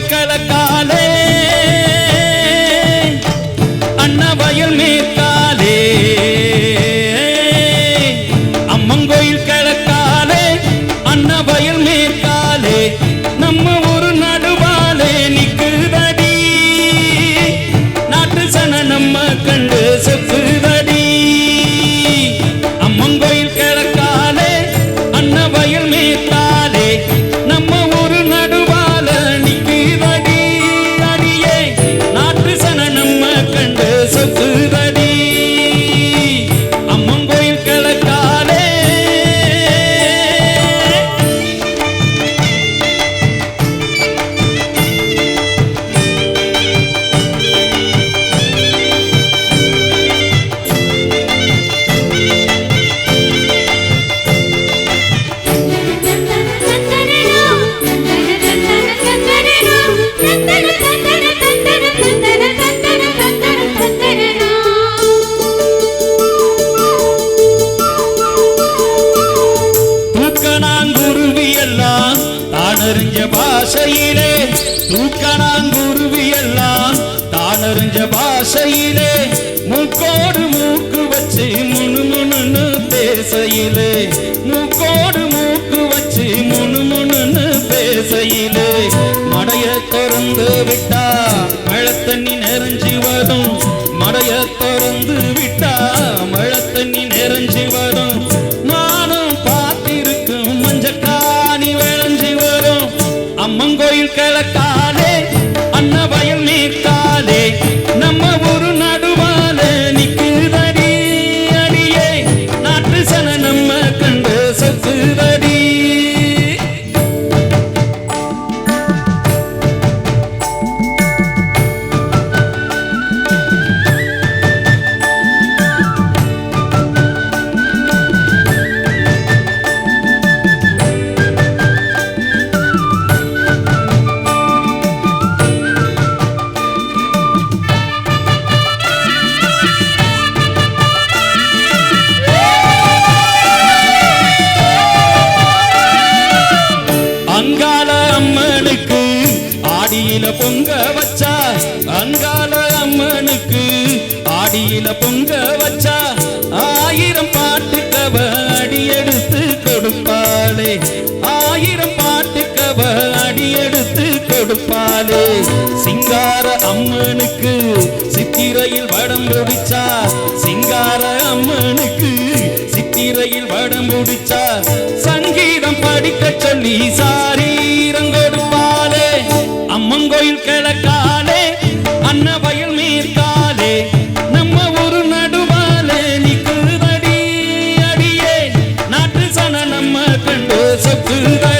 வெயில் கலக்காலே அன்னவயல் மேற்காலே. அம்மங்கோயில் கலக்காலே. அன்னவயல் மேற்காலே. நம்ம ஒரு நடுவாலே நிக்குதடி. நாட்டு சன நம்ம கண்டு தானறிஞ்ச பாஷையிலே தூக்கணாங்குருவி எல்லாம் தானறிஞ்ச பாஷையிலே மூக்கோடு மூக்கு வச்சு முணுமுணுன்னு பேசையிலே மூக்கோடு மூக்கு வச்சு முணுமுணுன்னு பேசையிலே. மடைய திறந்து விட்டா மழை தண்ணி நிறைஞ்சி வரும். மடைய திறந்து விட்டா மழை தண்ணி வரும். கோயில் கிழக்கா? ஆடியில பொங்க வச்சா அங்கால அம்மனுக்கு ஆடியில பொங்க வச்சா ஆயிரம் பாட்டுக்கவ அடியெடுத்து கொடுப்பாளே. ஆயிரம் பாட்டுக்கவ அடி எடுத்து கொடுப்பாளே. சிங்கார அம்மனுக்கு சித்திரையில் வடம் முடிச்சா சிங்கார அம்மனுக்கு சித்திரையில் வடம் முடிச்சா சங்கீதம் படிக்க சொல்லி சாரி. நிக்குதடி